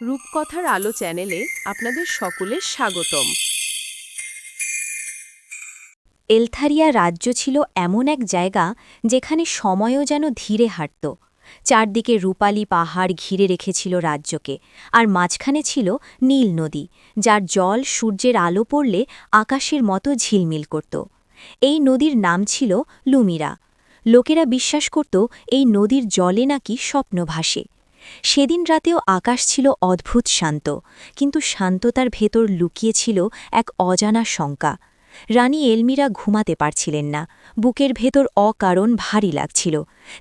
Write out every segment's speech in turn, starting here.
রূপকথার আলো চ্যানেলে আপনাদের সকলের স্বাগতম। এলথারিয়া রাজ্য ছিল এমন এক জায়গা যেখানে সময়ও যেন ধীরে হাঁটত। চারদিকে রূপালী পাহাড় ঘিরে রেখেছিল রাজ্যকে, আর মাঝখানে ছিল নীল নদী, যার জল সূর্যের আলো পড়লে আকাশের মতো ঝিলমিল করত। এই নদীর নাম ছিল লুমিরা। লোকেরা বিশ্বাস করত এই নদীর জলে নাকি স্বপ্ন ভাসে। সেদিন রাতেও আকাশ ছিল অদ্ভুত শান্ত, কিন্তু শান্ততার ভেতর লুকিয়েছিল এক অজানা শঙ্কা। রানী এলমিরা ঘুমাতে পারছিলেন না, বুকের ভেতর অকারণ ভারী লাগছিল।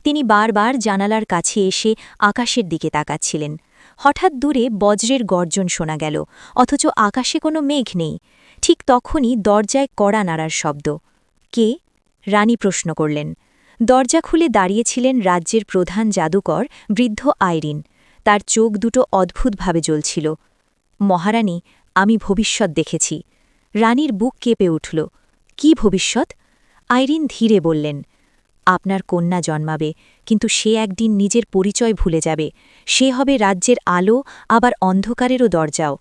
তিনি বারবার জানালার কাছে এসে আকাশের দিকে তাকাচ্ছিলেন। হঠাৎ দূরে বজ্রের গর্জন শোনা গেল, অথচ আকাশে কোনো মেঘ নেই। ঠিক তখনই দরজায় কড়া নাড়ার শব্দ। কে? রানী প্রশ্ন করলেন। দরজা খুলে দাঁড়িয়েছিলেন রাজ্যের প্রধান জাদুকর, বৃদ্ধ আইরিন। তার চোখ দুটো অদ্ভুতভাবে জ্বলছিল। মহারানী, আমি ভবিষ্যৎ দেখেছি। রানীর বুক কেঁপে উঠল। কি ভবিষ্যৎ? আইরিন ধীরে বললেন, আপনার কন্যা জন্মাবে, কিন্তু সে একদিন নিজের পরিচয় ভুলে যাবে। সে হবে রাজ্যের আলো, আবার অন্ধকারেরও দরজাও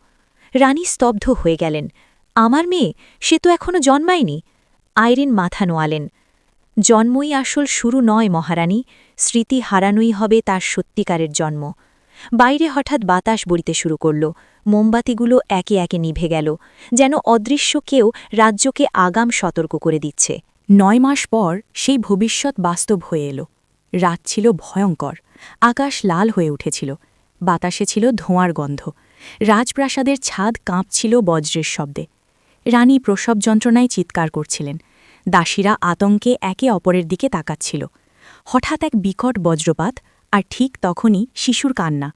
রানী স্তব্ধ হয়ে গেলেন, আমার মেয়ে? সে তো এখনও জন্মায়নি আইরিন মাথা নোয়ালেন জন্মই আসল শুরু নয় মহারানী, স্মৃতি হারানোই হবে তার সত্যিকারের জন্ম। বাইরে হঠাৎ বাতাস বইতে শুরু করল, মোমবাতিগুলো একে একে নিভে গেল, যেন অদৃশ্য কেউ রাজ্যকে আগাম সতর্ক করে দিচ্ছে। নয় মাস পর সেই ভবিষ্যৎ বাস্তব হয়ে এলো। রাত ছিল ভয়ঙ্কর, আকাশ লাল হয়ে উঠেছিল, বাতাসে ছিল ধোঁয়ার গন্ধ, রাজপ্রাসাদের ছাদ কাঁপছিল বজ্রের শব্দে। রানী প্রসব যন্ত্রণায় চিৎকার করছিলেন দাসীরা আতঙ্কে একে অপরের দিকে তাকাচ্ছিল। হঠাৎ এক বিকট বজ্রপাত, আর ঠিক তখনই শিশুর কান্না।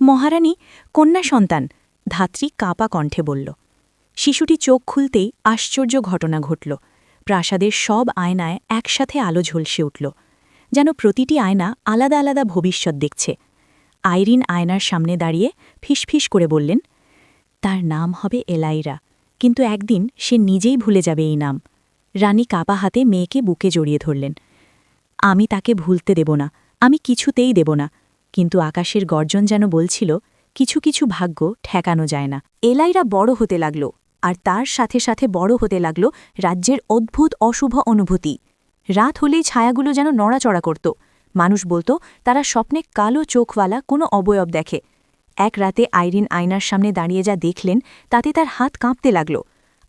মহারানী, কন্যা সন্তান, ধাত্রী কাঁপা কণ্ঠে বলল। শিশুটি চোখ খুলতেই আশ্চর্য ঘটনা ঘটল। প্রাসাদের সব আয়নায় একসাথে আলো ঝলসে উঠল। যেন প্রতিটি আয়না আলাদা আলাদা ভবিষ্যৎ দেখছে। আইরিন আয়নার সামনে দাঁড়িয়ে ফিসফিস করে বললেন, তার নাম হবে এলাইরা, কিন্তু একদিন সে নিজেই ভুলে যাবে এই নাম। রানী কাপা হাতে মেয়েকে বুকে জড়িয়ে ধরলেন। আমি তাকে ভুলতে দেব না, আমি কিছুতেই দেব না, কিন্তু আকাশের গর্জন যেন বলছিল, কিছু কিছু ভাগ্য ঠেকানো যায় না। এলাইরা বড় হতে লাগল, আর তার সাথে সাথে বড় হতে লাগল রাজ্যের অদ্ভুত অশুভ অনুভূতি। রাত হলেই ছায়াগুলো যেন নড়াচড়া করত। মানুষ বলতো, তারা স্বপ্নে কালো চোখওয়ালা কোনো অবয়ব দেখে। এক রাতে আইরিন আয়নার সামনে দাঁড়িয়ে যা দেখলেন, তাতে তার হাত কাঁপতে লাগল।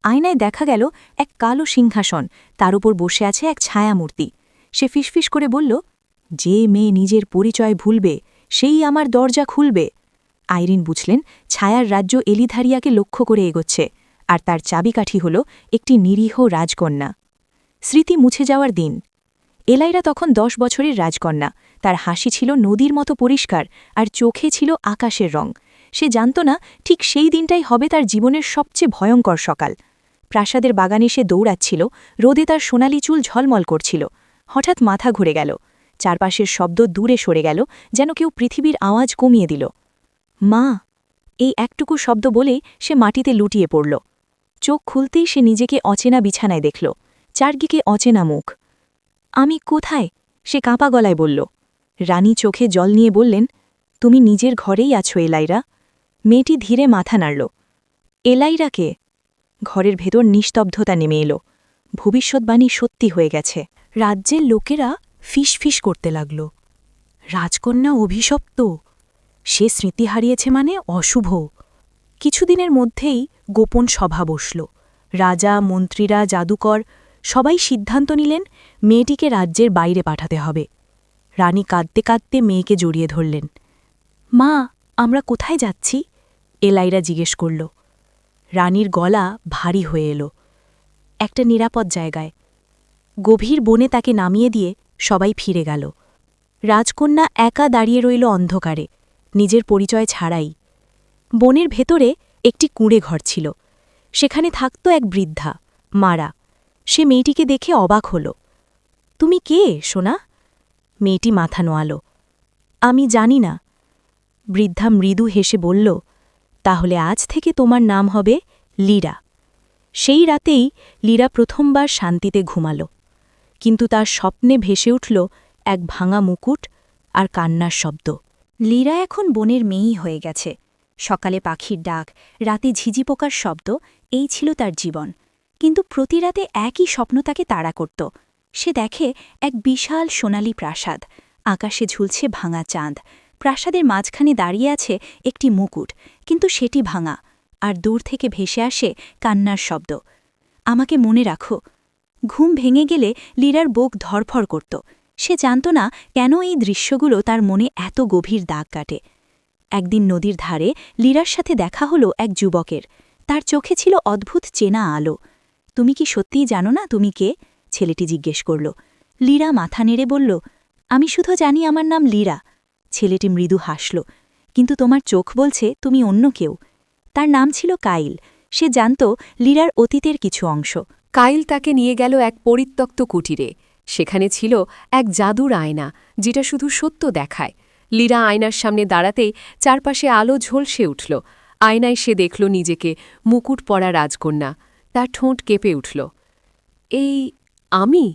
আয়নায় দেখা গেল এক কালো সিংহাসন, তার উপর বসে আছে এক ছায়ামূর্তি। সে ফিসফিস করে বলল, যে মেয়ে নিজের পরিচয় ভুলবে, সেই আমার দরজা খুলবে। আইরিন বুঝলেন, ছায়ার রাজ্য এলিধারিয়াকে লক্ষ্য করে এগোচ্ছে, আর তার চাবিকাঠি হল একটি নিরীহ রাজকন্যা। স্মৃতি মুছে যাওয়ার দিন। এলাইরা তখন দশ বছরের রাজকন্যা, তার হাসি ছিল নদীর মতো পরিষ্কার, আর চোখে ছিল আকাশের রং। সে জানত না, ঠিক সেই দিনটাই হবে তার জীবনের সবচেয়ে ভয়ঙ্কর সকাল। প্রাসাদের বাগানে সে দৌড়াচ্ছিল, রোদে তার সোনালি চুল ঝলমল করছিল। হঠাৎ মাথা ঘুরে গেল। চারপাশের শব্দ দূরে সরে গেল, যেন কেউ পৃথিবীর আওয়াজ কমিয়ে দিল। মা! এই একটুকু শব্দ বলে সে মাটিতে লুটিয়ে পড়ল। চোখ খুলতেই সে নিজেকে অচেনা বিছানায় দেখল। চারদিকে অচেনা মুখ। আমি কোথায়? সে কাঁপা গলায় বলল। রানী চোখে জল নিয়ে বললেন, তুমি নিজের ঘরেই আছো, এলাইরা? মেয়েটি ধীরে মাথা নাড়ল। এলাইরাকে ঘরের ভেতর নিস্তব্ধতা নেমে এলো। ভবিষ্যৎবাণী সত্যি হয়ে গেছে। রাজ্যের লোকেরা ফিসফিস করতে লাগল। রাজকন্যা অভিশপ্ত। সে স্মৃতি হারিয়েছে মানে অশুভ। কিছুদিনের মধ্যেই গোপন সভা বসল। রাজা, মন্ত্রীরা, জাদুকর সবাই সিদ্ধান্ত নিলেন মেয়েটিকে রাজ্যের বাইরে পাঠাতে হবে। রানী কাঁদতে কাঁদতে মেয়েকে জড়িয়ে ধরলেন। মা, আমরা কোথায় যাচ্ছি? এলাইরা জিজ্ঞেস করল। রানীর গলা ভারী হয়ে এলো। একটা নিরাপদ জায়গায়। গভীর বনে তাকে নামিয়ে দিয়ে সবাই ফিরে গেল। রাজকন্যা একা দাঁড়িয়ে রইল অন্ধকারে, নিজের পরিচয় ছাড়াই। বনের ভেতরে একটি কুঁড়ে ঘর ছিল। সেখানে থাকত এক বৃদ্ধা, মারা। সে মেয়েটিকে দেখে অবাক হল। তুমি কে, সোনা? মেয়েটি মাথা নোয়াল। আমি জানি না। বৃদ্ধা মৃদু হেসে বলল তাহলে আজ থেকে তোমার নাম হবে লীরা। সেই রাতেই লীরা প্রথমবার শান্তিতে ঘুমাল। কিন্তু তার স্বপ্নে ভেসে উঠল এক ভাঙা মুকুট আর কান্নার শব্দ। লীরা এখন বনের মেয়েই হয়ে গেছে। সকালে পাখির ডাক, রাতে ঝিঝি পোকার শব্দ, এই ছিল তার জীবন। কিন্তু প্রতি রাতে একই স্বপ্ন তাকে তাড়া করত। সে দেখে এক বিশাল সোনালি প্রাসাদ। আকাশে ঝুলছে ভাঙা চাঁদ। প্রাসাদের মাঝখানে দাঁড়িয়ে আছে একটি মুকুট, কিন্তু সেটি ভাঙা, আর দূর থেকে ভেসে আসে কান্নার শব্দ। আমাকে মনে রাখো, ঘুম ভেঙে গেলে লীরার বুক ধরফর করত। সে জানত না কেন এই দৃশ্যগুলো তার মনে এত গভীর দাগ কাটে। একদিন নদীর ধারে লীরার সাথে দেখা হলো এক যুবকের। তার চোখে ছিল অদ্ভুত চেনা আলো। তুমি কি সত্যিই জানো না তুমি কে? ছেলেটি জিজ্ঞেস করল। লীরা মাথা নেড়ে বলল, আমি শুধু জানি আমার নাম লীরা। ছেলেটি মৃদু হাসল, কিন্তু তোমার চোখ বলছে তুমি অন্য কেউ। তার নাম ছিল কাইল। সে জানত লীরার অতীতের কিছু অংশ। কাইল তাকে নিয়ে গেল এক পরিত্যক্ত কুটিরে। সেখানে ছিল এক জাদুর আয়না, যেটা শুধু সত্য দেখায়। লীরা আয়নার সামনে দাঁড়াতেই চারপাশে আলো ঝলসে উঠল। আয়নায় সে দেখল নিজেকে মুকুট পরা রাজকন্যা। তার ঠোঁট কেঁপে উঠল। এই আমি?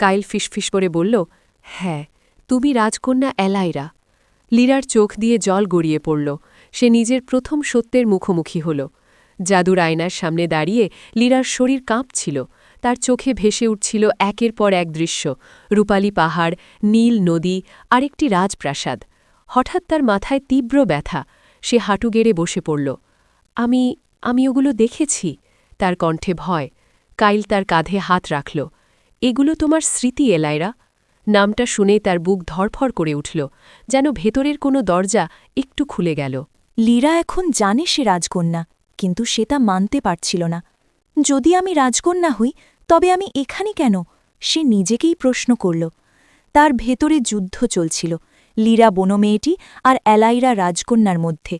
কাইল ফিসফিস করে বলল হ্যাঁ তুমি রাজকন্যা এলাইরা। লীরার চোখ দিয়ে জল গড়িয়ে পড়ল। সে নিজের প্রথম সত্যের মুখোমুখি হল। জাদুর আয়নার সামনে দাঁড়িয়ে লীরার শরীর কাঁপছিল। তার চোখে ভেসে উঠছিল একের পর এক দৃশ্য। রূপালী পাহাড়, নীল নদী আর একটি রাজপ্রাসাদ। হঠাৎ তার মাথায় তীব্র ব্যথা। সে হাঁটু গেড়ে বসে পড়ল। আমি আমি ওগুলো দেখেছি। তার কণ্ঠে ভয়। কাইল তার কাঁধে হাত রাখল। এগুলো তোমার স্মৃতি, এলাইরা। নামটা শুনে তার বুক ধরফর করে উঠল, যেন ভেতরের কোনো দরজা একটু খুলে গেল। লীরা এখন জানে সে রাজকন্যা, কিন্তু সে তা মানতে পারছিল না। যদি আমি রাজকন্যা হই, তবে আমি এখানে কেন? সে নিজেকেই প্রশ্ন করল। তার ভেতরে যুদ্ধ চলছিল, লীরা বনমেয়েটি আর এলাইরা রাজকন্যার মধ্যে।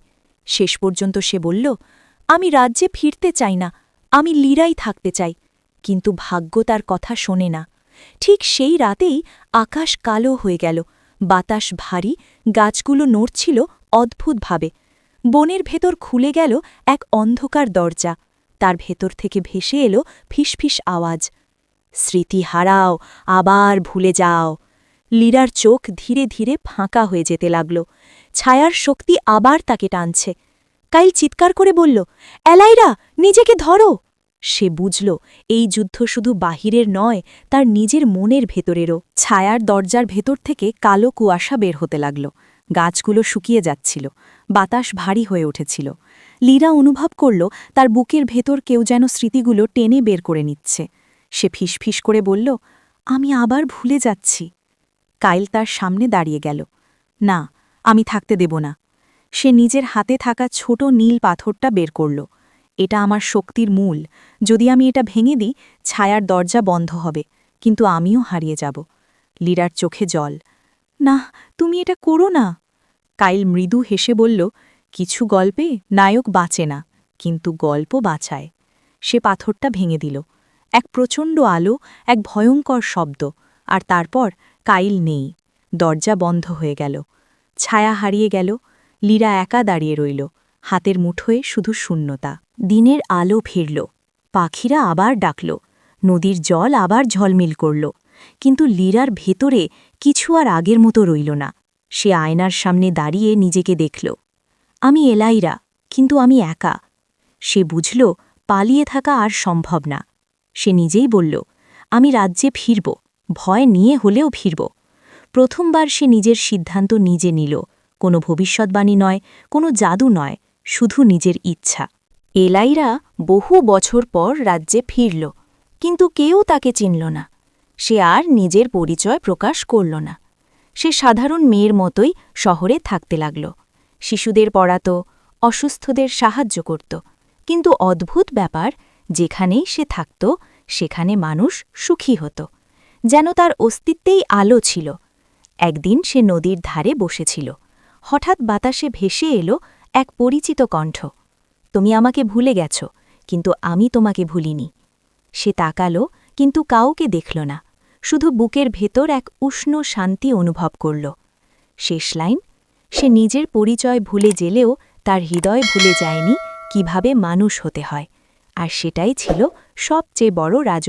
শেষ পর্যন্ত সে বলল, আমি রাজ্যে ফিরতে চাই না, আমি লীরাই থাকতে চাই। কিন্তু ভাগ্য তার কথা শোনে না। ঠিক সেই রাতেই আকাশ কালো হয়ে গেল। বাতাস ভারী, গাছগুলো নড়ছিল অদ্ভুতভাবে। বনের ভেতর খুলে গেল এক অন্ধকার দরজা। তার ভেতর থেকে ভেসে এলো ফিসফিস আওয়াজ। স্মৃতি হারাও, আবার ভুলে যাও। লীরার চোখ ধীরে ধীরে ফাঁকা হয়ে যেতে লাগল। ছায়ার শক্তি আবার তাকে টানছে। কাইল চিৎকার করে বলল, এলাইরা, নিজেকে ধরো! সে বুঝল, এই যুদ্ধ শুধু বাহিরের নয়, তার নিজের মনের ভেতরেরও। ছায়ার দরজার ভেতর থেকে কালো কুয়াশা বের হতে লাগল। গাছগুলো শুকিয়ে যাচ্ছিল। বাতাস ভারী হয়ে উঠেছিল। লীরা অনুভব করল, তার বুকের ভেতর কেউ যেন স্মৃতিগুলো টেনে বের করে নিচ্ছে। সে ফিসফিস করে বলল, আমি আবার ভুলে যাচ্ছি। কাইল তার সামনে দাঁড়িয়ে গেল। না, আমি থাকতে দেব না। সে নিজের হাতে থাকা ছোট নীল পাথরটা বের করল। এটা আমার শক্তির মূল। যদি আমি এটা ভেঙে দিই, ছায়ার দরজা বন্ধ হবে, কিন্তু আমিও হারিয়ে যাব। লীরার চোখে জল। না, তুমি এটা করো না। কাইল মৃদু হেসে বলল, কিছু গল্পে নায়ক বাঁচে না, কিন্তু গল্প বাঁচায়। সে পাথরটা ভেঙে দিল। এক প্রচণ্ড আলো, এক ভয়ঙ্কর শব্দ, আর তারপর কাইল নেই। দরজা বন্ধ হয়ে গেল। ছায়া হারিয়ে গেল। লীরা একা দাঁড়িয়ে রইল। হাতের মুঠোয় শুধু শূন্যতা। দিনের আলো ফিরল। পাখিরা আবার ডাকল। নদীর জল আবার ঝলমিল করল। কিন্তু লীরার ভেতরে কিছু আর আগের মতো রইল না। সে আয়নার সামনে দাঁড়িয়ে নিজেকে দেখল। আমি এলাইরা, কিন্তু আমি একা। সে বুঝল, পালিয়ে থাকা আর সম্ভব না। সে নিজেই বলল, আমি রাজ্যে ফিরব, ভয় নিয়ে হলেও ফিরব। প্রথমবার সে নিজের সিদ্ধান্ত নিজে নিল। কোনো ভবিষ্যৎবাণী নয়, কোনো জাদু নয়, শুধু নিজের ইচ্ছা। এলাইরা বহু বছর পর রাজ্যে ফিরল, কিন্তু কেউ তাকে চিনল না। সে আর নিজের পরিচয় প্রকাশ করল না। সে সাধারণ মেয়ের মতোই শহরে থাকতে লাগল। শিশুদের পড়াত, অসুস্থদের সাহায্য করত, কিন্তু অদ্ভুত ব্যাপার, যেখানেই সে থাকত, সেখানে মানুষ সুখী হতো। যেন তার অস্তিত্বেই আলো ছিল। একদিন সে নদীর ধারে বসেছিল। হঠাৎ বাতাসে ভেসে এলো এক পরিচিত কণ্ঠ। তুমি আমাকে ভুলে গেছ, কিন্তু আমি তোমাকে ভুলিনি। সে তাকালো, কিন্তু কাউকে দেখল না। শুধু বুকের ভেতর এক উষ্ণ শান্তি অনুভব করল। শেষ লাইন, সে নিজের পরিচয় ভুলে জেলেও তার হৃদয় ভুলে যায়নি কীভাবে মানুষ হতে হয়। আর সেটাই ছিল সবচেয়ে বড় রাজ